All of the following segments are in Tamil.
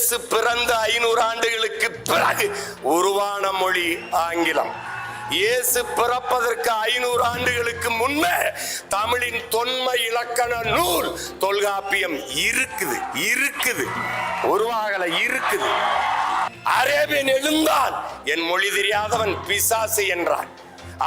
இயேசு பிறந்த ஐநூறு ஆண்டுகளுக்கு பிறகு உருவான மொழி ஆங்கிலம். இயேசு பிறப்பதற்கு ஐநூறு ஆண்டுகளுக்கு முன்னே தமிழின் தொன்மை இலக்கண நூல் தொல்காப்பியம் இருக்குது இருக்குது உருவாகல இருக்குது. அரேபியன் எழுந்தான் என் மொழி தெரியாதவன் பிசாசு என்றான்.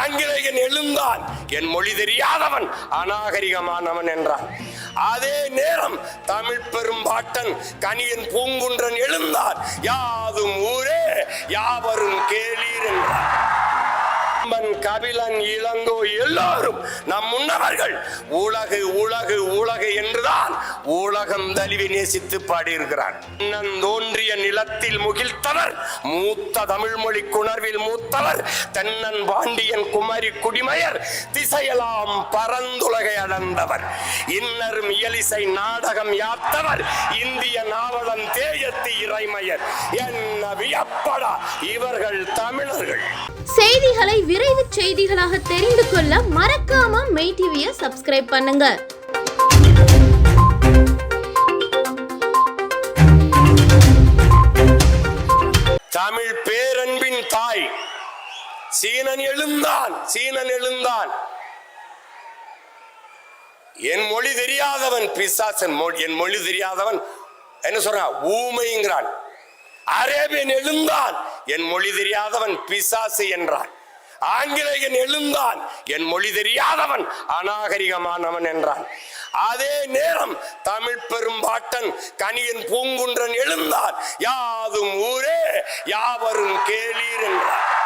ஆங்கிலேயன் எழுந்தான் என் மொழி தெரியாதவன் அநாகரிகமானவன் என்றான். அதே நேரம் தமிழ் பெரும்பாட்டன் கனியன் பூங்குன்றன் எழுந்தார். யாதும் ஊரே யாவரும் கேளீர் என்றார். கம்பன், கபிலன் இளங்கோ எல்லாரும் நம் முன்னவர்கள் உலகு உலகு உலகு என்றுதான் உலகம் தழுவி நேசித்து பாடியிருக்கிறார். தோன்றிய நிலத்தில் முகிழ்த்தவர் மூத்த தமிழ் மொழி குணர்வில் மூத்தவர் தென்னன் பாண்டியன் குமரி குடிமையர் திசையெல்லாம் பரந்துலகை அடர்ந்தவர். இன்னரும் இயலிசை நாடகம் யாத்தவர் இந்திய நாவலம் தேயத்து இறைமையர். என்ன வியப்படா இவர்கள் தமிழர்கள். செய்திகளை விரைவு செய்திகளாக தெரிந்து கொள்ள மறக்காம மெய் டிவியை சப்ஸ்கிரைப் பண்ணுங்க. தமிழ் பேரன்பின் தாய் சீனன் எழுந்தான் சீனன் எழுந்தான். என் மொழி தெரியாதவன் பிசாசன் மொழி என் மொழி தெரியாதவன் என்ன சொல்றான் ஊமைங்கிறான். அரேபியன் எழுந்தான். என் மொழி தெரியாதவன் பிசாசு என்றான். ஆங்கிலேயன் எழுந்தான் என் மொழி தெரியாதவன் அநாகரிகமானவன் என்றான். அதே நேரம் தமிழ் பெரும்பாட்டன் கனியன் பூங்குன்றன் எழுந்தான். யாதும் ஊரே யாவரும் கேளீர் என்றான்.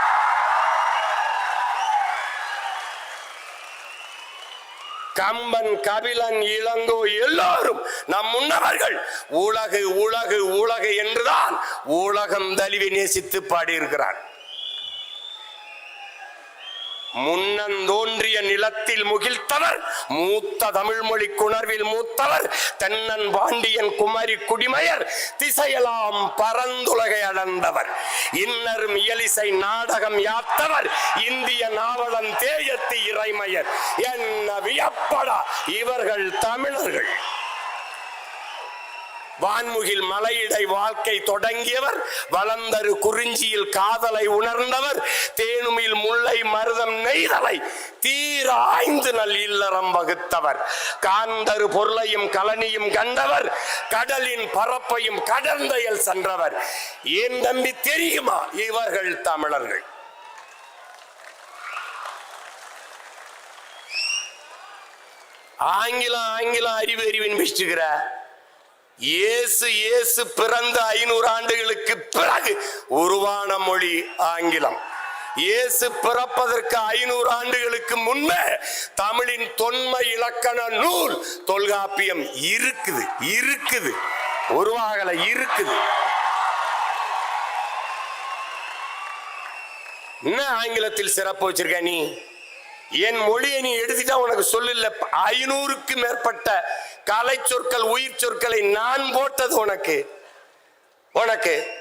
கம்பன் கபிலன் இளங்கோ எல்லாரும் நம் முன்னவர்கள் உலகு உலகு உலகு என்றுதான் உலகம் தழுவி நேசித்து பாடியிருக்கிறான். முன்னந்தோன்றிய நிலத்தில் முகிழ்த்தவர் மூத்த தமிழ் மொழி குணர்வில் மூத்தவர் தென்னன் பாண்டியன் குமரி குடிமையர் திசையெல்லாம் பரந்துலகை அடர்ந்தவர் இன்னர் இயலிசை நாடகம் யாத்தவர் இந்திய நாவலன் தேயத்து இறைமையர். என்ன வியப்படா இவர்கள் தமிழர்கள். வான்முகில் மலையிடை வாழ்க்கை தொடங்கியவர் வளந்தரு குறிஞ்சியில் காதலை உணர்ந்தவர் தேனுமில் முல்லை மர நெய்தலை தீராய்ந்து நல் இல்லறம் வகுத்தவர். காந்தரு பொருளையும் கலனியும் கண்டவர். கடலின் பரப்பையும் கடந்தையல் சென்றவர். ஏன் தம்பி தெரியுமா? இவர்கள் தமிழர்கள். ஆங்கிலம் ஆங்கிலம் அறிவு அறிவின் பேசிட்டுக்கிற இயேசு இயேசு பிறந்த ஐநூறு ஆண்டுகளுக்கு பிறகு உருவான மொழி ஆங்கிலம். இயேசு பிறப்பதற்கு ஐநூறு ஆண்டுகளுக்கு முன்னே தமிழின் தொன்மை இலக்கண நூல் தொல்காப்பியம் இருக்குது இருக்குது உருவாகல இருக்குது. என்ன ஆங்கிலத்தில் சிறப்பு வச்சிருக்க நீ? என் மொழியை நீ எடுத்துட்டா உனக்கு சொல்லல ஐநூறுக்கு மேற்பட்ட கலை சொற்கள் உயிர் சொற்களை நான் போட்டது உனக்கு. உனக்கு.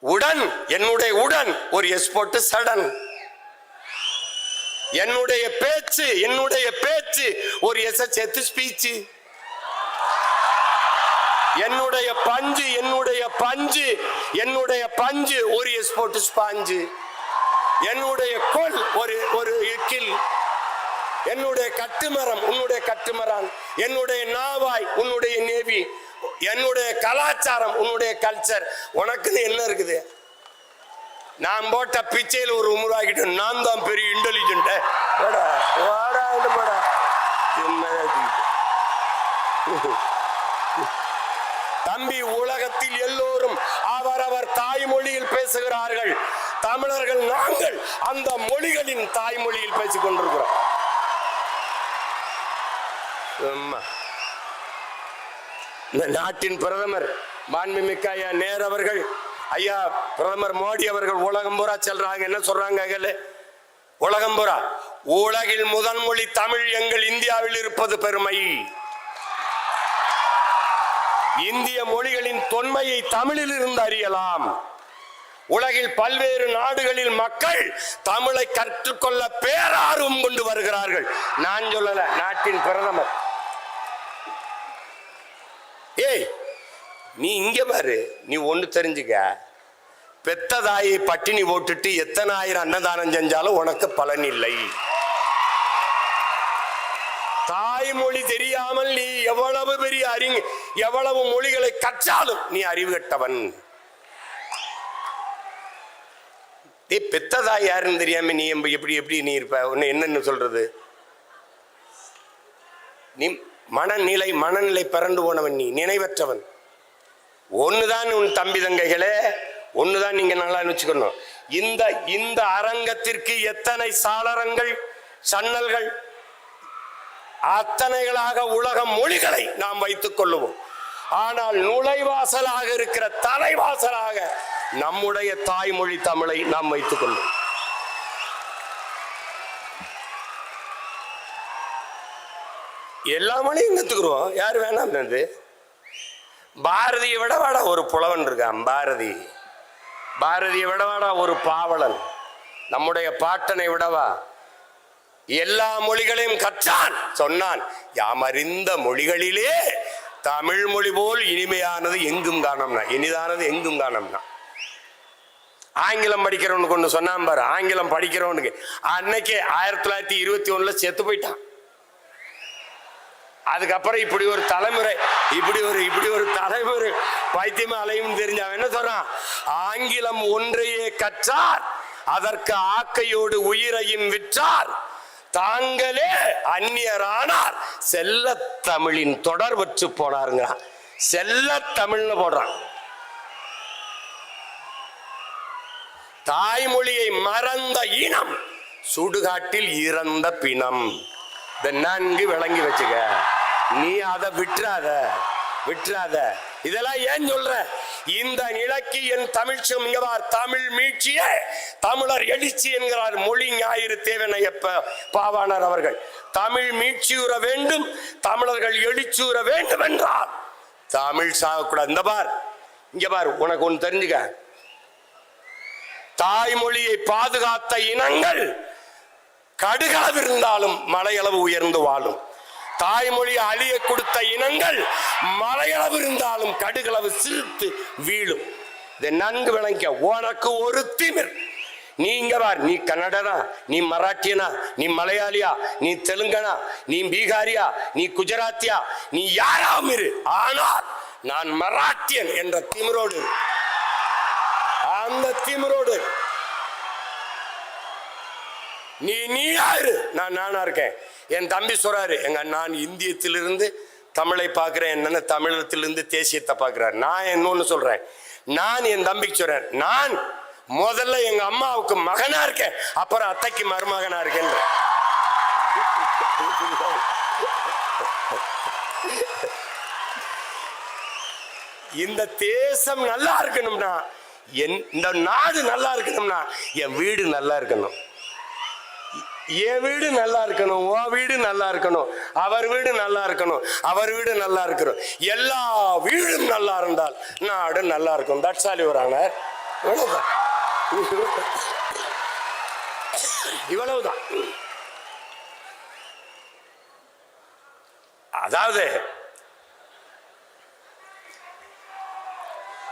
உடன் என்னுடைய உடன் ஒரு எஸ் போட்டு சடன் என்னுடைய பேச்சு என்னுடைய பேச்சு ஒரு எஸ் சேர்த்து ஸ்பீச்சு என்னுடைய பஞ்சு என்னுடைய பஞ்சு என்னுடைய பஞ்சு ஒரு எஸ் போட்டு ஸ்பாஞ்சு என்னுடைய கொல் ஒரு ஒரு இக்கில் என்னுடைய கட்டுமரம் உன்னுடைய கட்டுமரான். என்னுடைய நாவாய் உன்னுடைய நேவி. என்னுடைய கலாச்சாரம் உன்னுடைய கல்ச்சர் உனக்குன்னு என்ன இருக்குது? நான் போட்ட பிச்சையில் ஒரு உருவாக்கிட்டு நான் தான் பெரிய இன்டெலிஜென்ட் தம்பி உலகத்தில் எல்லோரும் அவரவர் தாய்மொழியில் பேசுகிறார்கள். தமிழர்கள் நாங்கள் அந்த மொழிகளின் தாய்மொழியில் பேசிக் கொண்டிருக்கிறோம். ஆமா. இந்த நாட்டின் பிரதமர் மாண்புமிக்க ஐயா நேர் அவர்கள் ஐயா பிரதமர் மோடி அவர்கள் உலகம் பூரா செல்றாங்க. என்ன சொல்றாங்க உலகம் பூரா. உலகில் முதன்மொழி தமிழ் எங்கள் இந்தியாவில் இருப்பது பெருமை. இந்திய மொழிகளின் தொன்மையை தமிழில் இருந்து அறியலாம். உலகில் பல்வேறு நாடுகளில் மக்கள் தமிழை கற்றுக்கொள்ள பேரார்வம் கொண்டு வருகிறார்கள். நான் சொல்லல நாட்டின் பிரதமர். ஏய் நீ இங்கே பாரு நீ ஒன்று தெரிஞ்சுக்க. பெத்த தாயை பட்டினி போட்டுட்டு எத்தனை ஆயிரம் அன்னதானம் செஞ்சாலும் உனக்கு பலன் இல்லை. தாய்மொழி தெரியாமல் நீ எவ்வளவு பெரிய அறிஞ எவ்வளவு மொழிகளை கற்றாலும் நீ அறிவு கட்டவன். ஏய் பெத்ததாய் யாருன்னு தெரியாம நீ எப்படி எப்படி நீ இருப்ப? உன்னை என்னன்னு சொல்றது? நீ மனநிலை மனநிலை பிறண்டு போனவன் நீ நினைவற்றவன். ஒண்ணுதான் உன் தம்பி தங்கைகளே ஒண்ணுதான் நீங்க நல்லா வச்சுக்கணும் இந்த இந்த அரங்கத்திற்கு எத்தனை சாளரங்கள் சன்னல்கள் அத்தனைகளாக உலக மொழிகளை நாம் வைத்துக் கொள்ளுவோம். ஆனால் நுழைவாசலாக இருக்கிற தலைவாசலாக நம்முடைய தாய்மொழி தமிழை நாம் வைத்துக் கொள்வோம் எல்லா மொழியும் கற்றுக்குருவோம் யார் வேணாம் அது பாரதியை விடவாடா ஒரு புலவன் இருக்கான் பாரதி. பாரதியை விடவாடா ஒரு பாவலன். நம்முடைய பாட்டனை விடவா? எல்லா மொழிகளையும் கற்றான் சொன்னான். யாமறிந்த மொழிகளிலே தமிழ் மொழி போல் இனிமையானது எங்கும் காணோம்னா இனிதானது எங்கும் காணோம்னா. ஆங்கிலம் படிக்கிறவனுக்கு ஒன்று சொன்னான் பாரு ஆங்கிலம் படிக்கிறவனுக்கு. அன்னைக்கே ஆயிரத்தி தொள்ளாயிரத்தி இருபத்தி ஒன்றில் செத்து போயிட்டான். அதுக்கப்புறம் இப்படி ஒரு தலைமுறை இப்படி ஒரு இப்படி ஒரு தலைமுறை. பைத்தியமா அலையும் தெரிஞ்ச அவன் என்ன சொல்றான்? ஆங்கிலம் ஒன்றையே கற்றார் அதற்கு ஆக்கையோடு உயிரையும் விற்றார். தாங்களே அந்நியரானார். செல்ல தமிழின் தொடர்பற்று போனாருங்கிறான். செல்ல தமிழ்னு போடுறான். தாய்மொழியை மறந்த இனம் சுடுகாட்டில் இறந்த பிணம். இதை நன்கு விளங்கி வச்சுக்க. நீ அதை விட்டுறாத விட்டுறாத. இதெல்லாம் ஏன் சொல்ற? இந்த நிலைக்கு என் தமிழ் இங்கவார் தமிழ் மீட்சிய தமிழர் எழுச்சி என்கிறார் மொழி ஞாயிறு தேவனையப்ப பாவாணர் அவர்கள். தமிழ் மீட்சியுற வேண்டும் தமிழர்கள் எழுச்சியுற வேண்டும் என்றார். தமிழ் சாகக்கூடாது. இந்த பார் இங்க பார் உனக்கு ஒன்று தெரிஞ்சுக்க. தாய்மொழியை பாதுகாத்த இனங்கள் கடுகாவிருந்தாலும் மலையளவு உயர்ந்து வாழும். தாய்மொழி அழிய கொடுத்த இனங்கள் மலையளவு இருந்தாலும் கடுகளவு சிரித்து வீழும். இதை நன்கு விளங்க உனக்கு ஒரு திமிர். நீங்க பார் நீ கன்னடனா நீ மராட்டியனா நீ மலையாளியா நீ தெலுங்கனா நீ பீகாரியா நீ குஜராத்தியா நீ யாராவும் இரு. ஆனால் நான் மராட்டியன் என்ற திமிரோடு. அந்த திமிரோடு நீ நீ யாரு? நான் நானா இருக்கேன். என் தம்பி சொல்றாரு எங்க நான் இந்தியத்திலிருந்து தமிழை பார்க்குறேன் என்னென்ன தமிழத்திலிருந்து தேசியத்தை பார்க்குறாரு. நான் இன்னொன்னு சொல்கிறேன் நான் என் தம்பிக்கு சொல்கிறேன் நான் முதல்ல எங்கள் அம்மாவுக்கு மகனாக இருக்கேன் அப்புறம் அத்தைக்கு மருமகனாக இருக்கேன் இந்த தேசம் நல்லா இருக்கணும்னா என் இந்த நாடு நல்லா இருக்கணும்னா என் வீடு நல்லா இருக்கணும். என் வீடு நல்லா இருக்கணும் உன் வீடு நல்லா இருக்கணும் அவர் வீடு நல்லா இருக்கணும் அவர் வீடு நல்லா இருக்கணும். எல்லா வீடும் நல்லா இருந்தால் நாடு நல்லா இருக்கும். தட்சாலி வராங்க இவ்வளவுதான். இவ்வளவுதான். அதாவது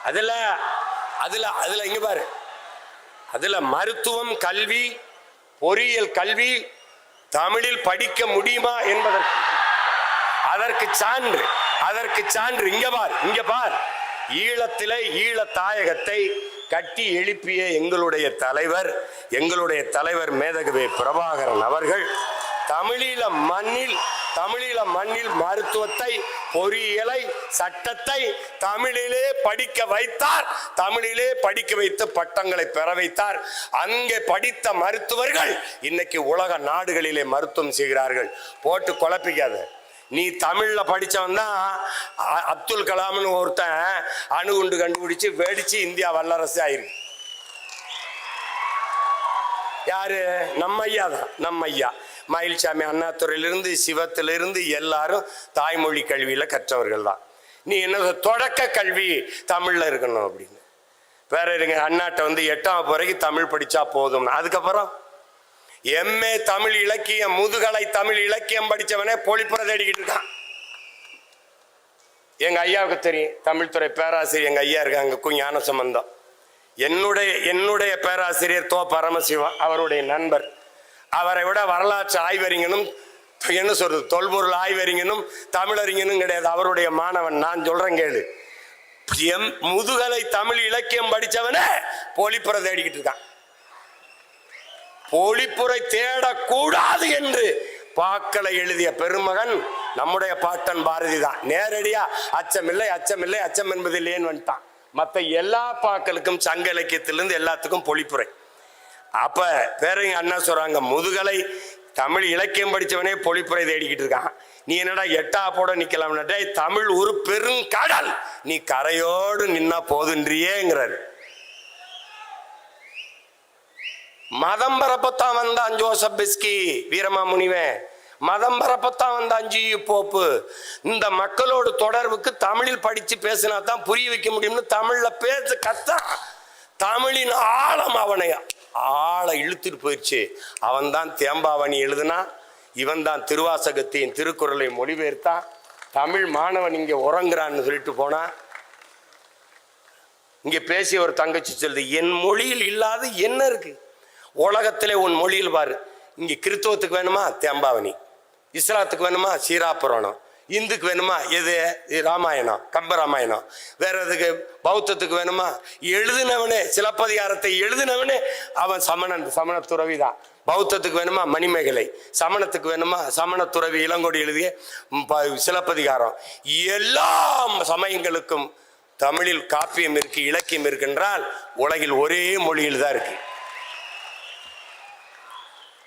அதுல அதுல அதுல இங்க பாரு. அதுல மருத்துவம் கல்வி பொறியியல் கல்வி தமிழில் படிக்க முடியுமா என்பதற்கு. அதற்கு சான்று அதற்கு சான்று. இங்க பார் இங்க பார். ஈழத்தில ஈழ தாயகத்தை கட்டி எழுப்பிய எங்களுடைய தலைவர் எங்களுடைய தலைவர் மேதகவே பிரபாகரன் அவர்கள் தமிழீழ மண்ணில் தமிழீழ மண்ணில் மருத்துவத்தை பொறியியலை சட்டத்தை தமிழிலே படிக்க வைத்தார். தமிழிலே படிக்க வைத்து பட்டங்களை பெற வைத்தார். அங்கே படித்த மருத்துவர்கள் இன்னைக்கு உலக நாடுகளிலே மருத்துவம் செய்கிறார்கள். போட்டு குழப்பிக்காத. நீ தமிழ்ல படிச்சவன் தான் அ- அப்துல் கலாம்னு ஒருத்தன் அணுகுண்டு கண்டுபிடிச்சு வெடிச்சு இந்தியா வல்லரசு ஆயிருக்கு யாரு? நம்ம ஐயா தான். நம்ம ஐயா. மயில்சாமி அண்ணாத்துறையிலிருந்து சிவத்திலிருந்து எல்லாரும் தாய்மொழி கல்வியில் கற்றவர்கள் தான் நீ என்ன தொடக்க கல்வி தமிழில் இருக்கணும் அப்படின்னு. வேற இருங்க அண்ணாட்ட வந்து எட்டாம் வரைக்கும் தமிழ் படித்தா போதும். அதுக்கப்புறம்? எம்ஏ தமிழ் இலக்கியம் முதுகலை தமிழ் இலக்கியம் படித்தவனே பொழிப்புற தேடிக்கிட்டு இருக்கான். எங்கள் ஐயாவுக்கு தெரியும் தமிழ்துறை பேராசிரியர் எங்கள் ஐயா இருக்காங்க கு ஞான சம்பந்தம் என்னுடைய என்னுடைய பேராசிரியர் தோ பரமசிவம் அவருடைய நண்பர். அவரை விட வரலாற்று ஆய்வறிஞனும் என்ன சொல்றது தொல்பொருள் ஆய்வறிஞனும் தமிழறிஞனும் கிடையாது. அவருடைய மாணவன் நான் சொல்றேன் கேளு. எம் முதுகலை தமிழ் இலக்கியம் படித்தவனே போலிப்புற தேடிக்கிட்டு இருக்கான். போலிப்புரை தேடக்கூடாது என்று பாக்களை எழுதிய பெருமகன் நம்முடைய பாட்டன் பாரதி தான். நேரடியா அச்சமில்லை அச்சமில்லை அச்சம் என்பது இல்லையேன்னு வந்துட்டான்? மற்ற எல்லா பாக்களுக்கும் சங்க இலக்கியத்திலிருந்து எல்லாத்துக்கும் பொழிப்புரை அப்ப வேற அண்ணா சொல்றாங்க முதுகலை தமிழ் இலக்கியம் படிச்சவனே பொழிப்புரை தேடிக்கிட்டு இருக்கான். நீ என்னடா எட்டா போட நிக்கலாம்னாட்டே தமிழ் ஒரு பெருங்கடல் நீ கரையோடு நின்னா போதுன்றியேங்கிறாரு. மதம் பரப்பத்தான் வந்தான் ஜோசப் பிஸ்கி வீரமா முனிவன் மதம் பரப்பத்தான் வந்தான் ஜி போப்பு. இந்த மக்களோட தொடர்புக்கு தமிழில் படிச்சு பேசினா தான் புரிய வைக்க முடியும்னு தமிழ்ல பேச கத்தான் தமிழின் ஆழம் அவனையா. ஆளை இழுத்துட்டு போயிடுச்சு. அவன் தான் தேம்பாவணி எழுதுனா இவன் தான் திருவாசகத்தையும் திருக்குறளை மொழிபெயர்த்தான் தமிழ் மாணவன் இங்கே உறங்குறான்னு சொல்லிட்டு போனா இங்கே பேசிய ஒரு தங்கச்சி சொல்லுது என் மொழியில் இல்லாத என்ன இருக்கு? உலகத்திலே உன் மொழியில் பாரு. இங்கே கிறித்துவத்துக்கு வேணுமா? தேம்பாவணி. இஸ்லாத்துக்கு வேணுமா? சீராபுராணம். இந்துக்கு வேணுமா? எது? இது ராமாயணம் கம்பராமாயணம் வேற எதுக்கு? பௌத்தத்துக்கு வேணுமா? எழுதினவனே சிலப்பதிகாரத்தை எழுதினவனே அவன் சமணன் சமண துறவி தான் பௌத்தத்துக்கு வேணுமா? மணிமேகலை. சமணத்துக்கு வேணுமா? சமண துறவி இளங்கொடி எழுதிய ப- சிலப்பதிகாரம். எல்லா சமயங்களுக்கும் தமிழில் காப்பியம் இருக்கு இலக்கியம் இருக்கின்றால் உலகில் ஒரே மொழியில் தான் இருக்கு.